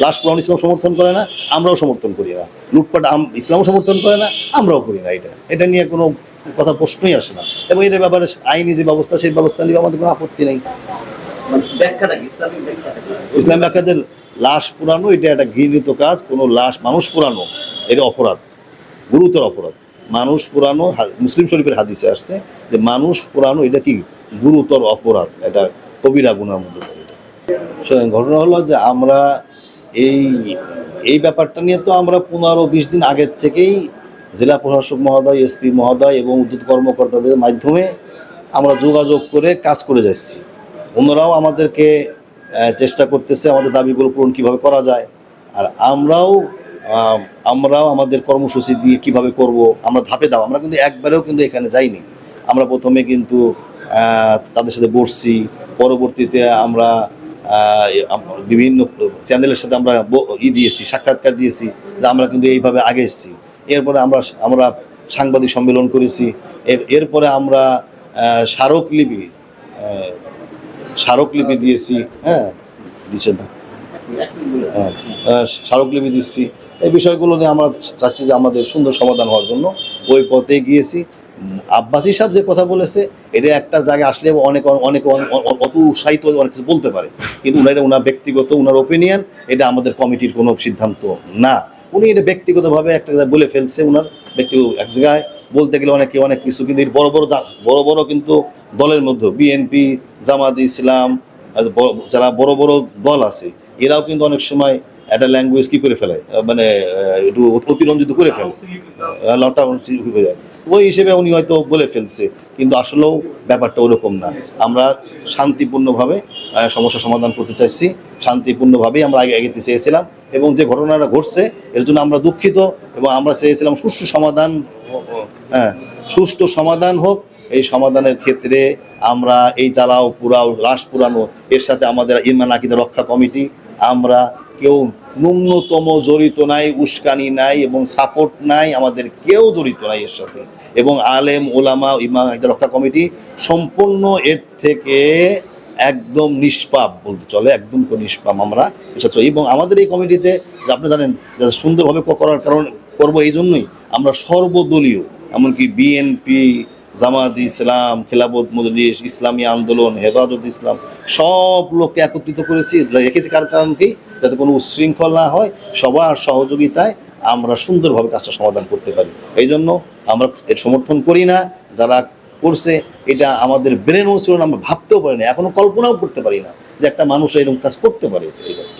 লাশ পুরান ইসলাম সমর্থন করে না আমরাও সমর্থন করি না। লুটপাট আম- ইসলামও সমর্থন করে না আমরাও করি না এটা। এটা নিয়ে কোনো কথা প্রশ্নই আসে না। এবং এর ব্যাপারে আইনি যে ব্যবস্থা সেই ব্যবস্থা নিয়ে আমাদের কোনো আপত্তি নেই? ইসলাম ব্যাখ্যাদের লাশ পুরানো এটা একটা ঘৃণিত কাজ কোনো লাশ মানুষ পুরানো এটা অপরাধ গুরুতর অপরাধ। মানুষ পুরানো মুসলিম শরীফের হাদিসে আসছে যে মানুষ পুরানো এটা কি গুরুতর অপরাধ? এটা কবিরা গুনার মধ্যে ঘটনা হলো যে আমরা এই এই ব্যাপারটা নিয়ে তো আমরা পনেরো বিশ দিন আগের থেকেই জেলা প্রশাসক মহোদয়, এসপি মহোদয় এবং উদ্যুৎ কর্মকর্তাদের মাধ্যমে আমরা যোগাযোগ করে কাজ করে যাচ্ছি। অন্যরাও আমাদেরকে চেষ্টা করতেছে আমাদের দাবিগুলো পূরণ কীভাবে করা যায়। আর আমরাও আমরাও আমাদের কর্মসূচি দিয়ে কীভাবে করব, আমরা ধাপে দাও আমরা কিন্তু একবারেও কিন্তু এখানে যাইনি। আমরা প্রথমে কিন্তু তাদের সাথে বসছি, পরবর্তীতে আমরা বিভিন্ন চ্যানেলের সাথে আমরা ই দিয়েছি সাক্ষাৎকার দিয়েছি যে আমরা কিন্তু এইভাবে আগে এসেছি। এরপরে আমরা আমরা সাংবাদিক সম্মেলন করেছি। এর- এরপরে আমরা স্মারকলিপি স্মারকলিপি দিয়েছি হ্যাঁ দিচ্ছেন না? হ্যাঁ, স্মারকলিপি দিচ্ছি এই বিষয়গুলো নিয়ে আমরা চাচ্ছি যে আমাদের সুন্দর সমাধান হওয়ার জন্য। ওই পথে গিয়েছি আব্বাসী সাহেব যে কথা বলেছে, এটা একটা জায়গায় আসলে অনেক অনেক অত উৎসাহিত অনেক কিছু বলতে পারে। কিন্তু উনার ওনার ব্যক্তিগত ওনার ওপিনিয়ন এটা আমাদের কমিটির কোনো সিদ্ধান্ত না। উনি এটা ব্যক্তিগতভাবে একটা জায়গায় বলে ফেলছে ওনার ব্যক্তিগত এক জায়গায় বলতে গেলে অনেকে, অনেক কিছু কিন্তু বড় বড় বড় বড় কিন্তু দলের মধ্যে বিএনপি জামাত ইসলাম যারা বড় বড় দল আছে, এরাও কিন্তু অনেক সময় একটা ল্যাঙ্গুয়েজ কি করে ফেলে? মানে একটু অতিরঞ্জিত করে ফেলে। লটা হয়ে যায়। ওই হিসেবে উনি হয়তো বলে ফেলছে, কিন্তু আসলেও ব্যাপারটা ওরকম না। আমরা শান্তিপূর্ণভাবে সমস্যা সমাধান করতে চাইছি। শান্তিপূর্ণভাবেই আমরা আগে এগিয়ে চেয়েছিলাম, এবং যে ঘটনাটা ঘটছে, এর জন্য আমরা দুঃখিত, এবং আমরা চেয়েছিলাম সুষ্ঠু সমাধান হ্যাঁ সুষ্ঠু সমাধান হোক। এই সমাধানের ক্ষেত্রে আমরা এই জ্বালাও পুরাও লাশ পুরানো এর সাথে আমাদের ইমান আকিদা রক্ষা কমিটি, আমরা কেউ ন্যূনতম জড়িত নাই, উস্কানি নাই এবং সাপোর্ট নাই, আমাদের কেউ জড়িত নাই এর সাথে। এবং আলেম ওলামা আকিদা রক্ষা কমিটি সম্পূর্ণ এর থেকে একদম নিষ্পাপ বলতে চলে, একদম নিষ্পাপ আমরা এর সাথে। এবং আমাদের এই কমিটিতে আপনি জানেন সুন্দরভাবে করার কারণ করব এই জন্যই আমরা সর্বদলীয়, এমনকি বিএনপি জামাত, ইসলাম খেলাবত মজলিস, ইসলামী আন্দোলন, হেফাজত ইসলাম, সব লোককে একত্রিত করেছি। রেখেছি কার কারণ কি? যাতে কোনো উচ্ছৃঙ্খল না হয়, সবার সহযোগিতায় আমরা সুন্দরভাবে কাজটা সমাধান করতে পারি। এই জন্য আমরা এর সমর্থন করি না, যারা করছে, এটা আমাদের ব্রেনও ছিল না, আমরা ভাবতেও পারি না এখনও কল্পনাও করতে পারি না যে একটা মানুষ এরকম কাজ করতে পারে। একটা